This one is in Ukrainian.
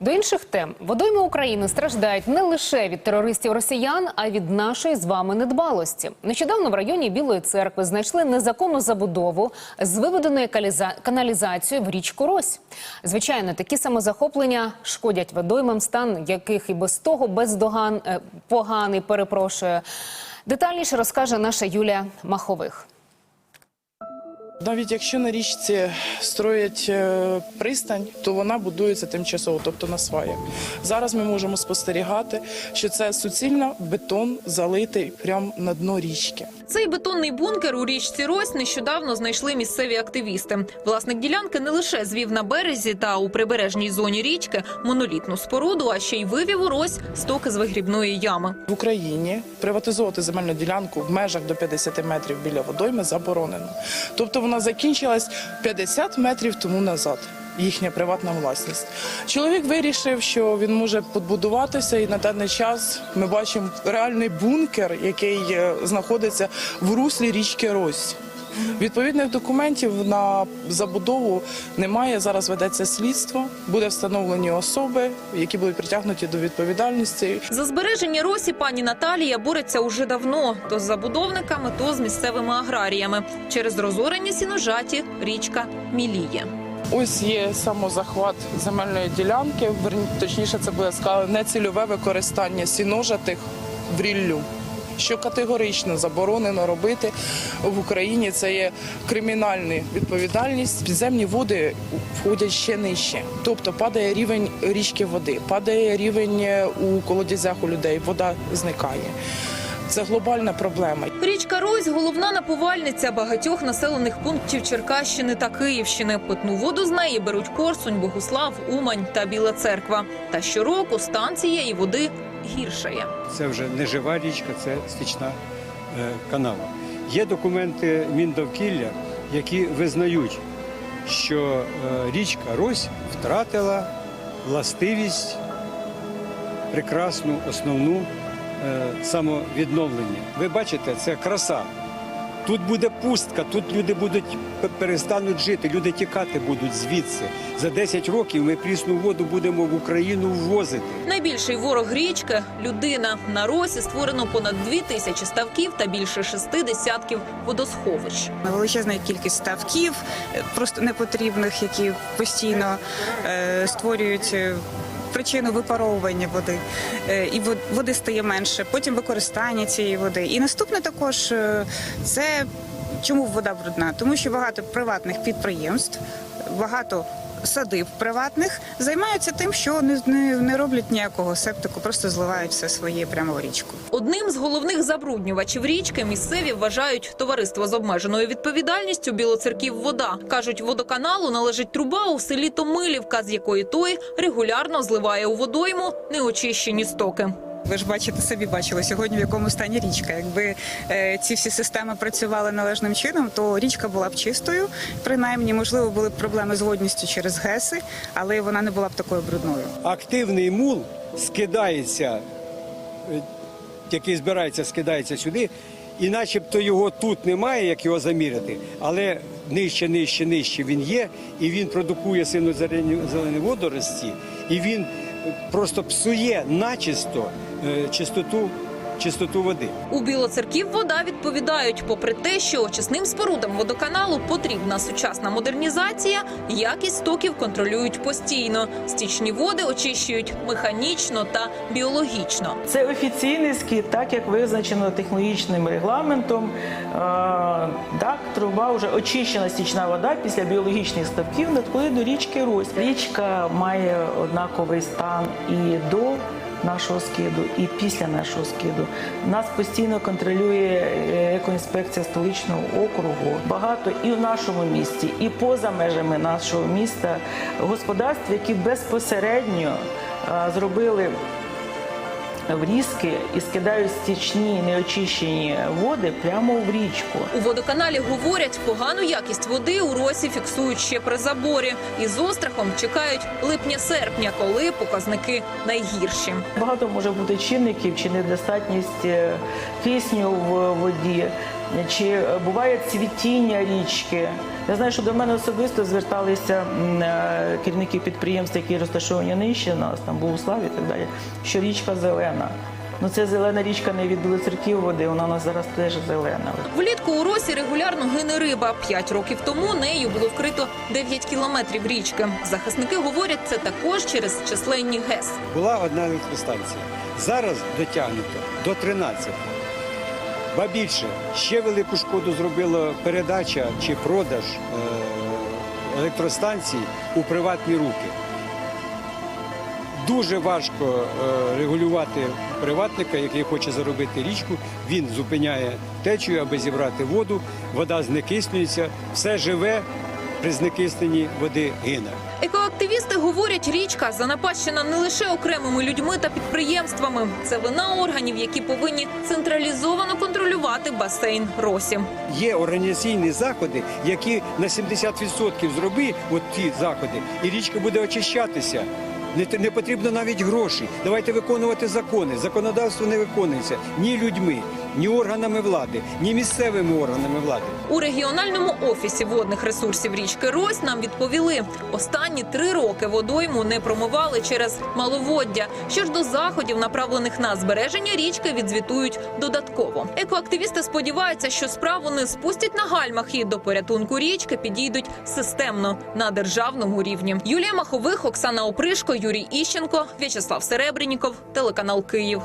До інших тем водойми України страждають не лише від терористів росіян, а й від нашої з вами недбалості. Нещодавно в районі Білої церкви знайшли незаконну забудову з виведеною каналізацією в річку Рось. Звичайно, такі самозахоплення шкодять водоймам, стан яких і без того бездоган е, поганий. Перепрошую. Детальніше розкаже наша Юлія Махових. Навіть якщо на річці строять е, пристань, то вона будується тимчасово, тобто на сваях. Зараз ми можемо спостерігати, що це суцільно бетон залитий прямо на дно річки. Цей бетонний бункер у річці Рось нещодавно знайшли місцеві активісти. Власник ділянки не лише звів на березі та у прибережній зоні річки монолітну споруду, а ще й вивів у Рось стоки з вигрібної ями. В Україні приватизовувати земельну ділянку в межах до 50 метрів біля водойми заборонено. Тобто вона закінчилась 50 метрів тому назад. Їхня приватна власність. Чоловік вирішив, що він може побудуватися, і на даний час ми бачимо реальний бункер, який е, знаходиться в руслі річки Рось. Відповідних документів на забудову немає. Зараз ведеться слідство. Буде встановлені особи, які будуть притягнуті до відповідальності. За збереження Росі пані Наталія бореться уже давно то з забудовниками, то з місцевими аграріями. Через розорені сіножаті річка міліє. Ось є самозахват земельної ділянки. Точніше, це буде сказано нецільове використання сіножатих в ріллю. Що категорично заборонено робити в Україні, це є кримінальна відповідальність. Підземні води входять ще нижче, тобто падає рівень річки води, падає рівень е, у колодязях у людей, вода зникає. Це глобальна проблема. Річка Рось головна напувальниця багатьох населених пунктів Черкащини та Київщини. Питну воду з неї беруть Корсунь, Богуслав, Умань та Біла Церква. Та щороку стан цієї води гіршає. Це вже не жива річка, це стічна е, канава. Є документи Міндовкілля, які визнають, що е, річка Рось втратила властивість прекрасну, основну самовідновлення. Ви бачите, це краса. Тут буде пустка, тут люди будуть перестануть жити, люди тікати будуть звідси. За 10 років ми прісну воду будемо в Україну ввозити. Найбільший ворог річки людина. На Росі створено понад дві тисячі ставків та більше шести десятків водосховищ. величезна кількість ставків, е, просто непотрібних, які постійно е, створюють. Причину випаровування води Е, і води стає менше, потім використання цієї води. І наступне також е, це чому вода брудна? Тому що багато приватних підприємств, багато садиб приватних займаються тим, що не, не, не роблять ніякого септику, просто зливають все своє прямо в річку. Одним з головних забруднювачів річки місцеві вважають товариство з обмеженою відповідальністю Білоцерків вода. кажуть, водоканалу належить труба у селі Томилівка, з якої той регулярно зливає у водойму неочищені стоки. Ви ж бачите, самі бачили сьогодні, в якому стані річка. Якби е, ці всі системи працювали належним чином, то річка була б чистою. Принаймні, можливо, були б проблеми з водністю через ГЕСи, але вона не була б такою брудною. активний мул скидається, е, який збирається, скидається сюди, і начебто його тут немає, як його заміряти, але нижче, нижче, нижче він є, і він продукує синьо-зелені водорості, і він просто псує начисто чистоту, чистоту води. У Білоцерків вода відповідають, попри те, що очисним спорудам водоканалу потрібна сучасна модернізація, якість стоків контролюють постійно. Стічні води очищують механічно та біологічно. Це офіційний скид, так як визначено технологічним регламентом. Е, Так, труба вже очищена стічна вода після біологічних ставків надходить до річки Рось. Річка має однаковий стан і до нашого скиду, і після нашого скиду. Нас постійно контролює е, екоінспекція столичного округу. Багато і в нашому місті, і поза межами нашого міста господарств, які безпосередньо зробили врізки і скидають стічні неочищені води прямо в річку. У водоканалі говорять, погану якість води у росі фіксують ще при заборі і з острахом чекають липня-серпня, коли показники найгірші. Багато може бути чинників чи недостатність е, кисню в воді, чи е, буває цвітіння річки. Я знаю, що до мене особисто зверталися е, керівники підприємств, які розташовані нижче нас, там Богуслав і так далі, що річка зелена. Ну це зелена річка не від білоцерків води, вона у нас зараз теж зелена. Влітку у росі регулярно гине риба. П'ять років тому нею було вкрито 9 кілометрів річки. Захисники говорять, це також через численні ГЕС. Була одна електростанція. Зараз дотягнуто до 13. Ба більше, ще велику шкоду зробила передача чи продаж е, електростанцій у приватні руки. Дуже важко е, регулювати приватника, який хоче заробити річку. Він зупиняє течію, аби зібрати воду, вода знекислюється, все живе при знекисленні води гине. Екоактивісти говорять, річка занапащена не лише окремими людьми та підприємствами. Це вина органів, які повинні централізовано контролювати басейн Росі. Є організаційні заходи, які на 70% зроби, от ті заходи, і річка буде очищатися. Не, не потрібно навіть грошей. Давайте виконувати закони. Законодавство не виконується ні людьми, ні органами влади, ні місцевими органами влади. У регіональному офісі водних ресурсів річки Рось нам відповіли, останні три роки водойму не промивали через маловоддя. Що ж до заходів, направлених на збереження річки, відзвітують додатково. Екоактивісти сподіваються, що справу не спустять на гальмах і до порятунку річки підійдуть системно на державному рівні. Юлія Махових, Оксана Опришко, Юрій Іщенко, В'ячеслав Серебреніков, телеканал Київ.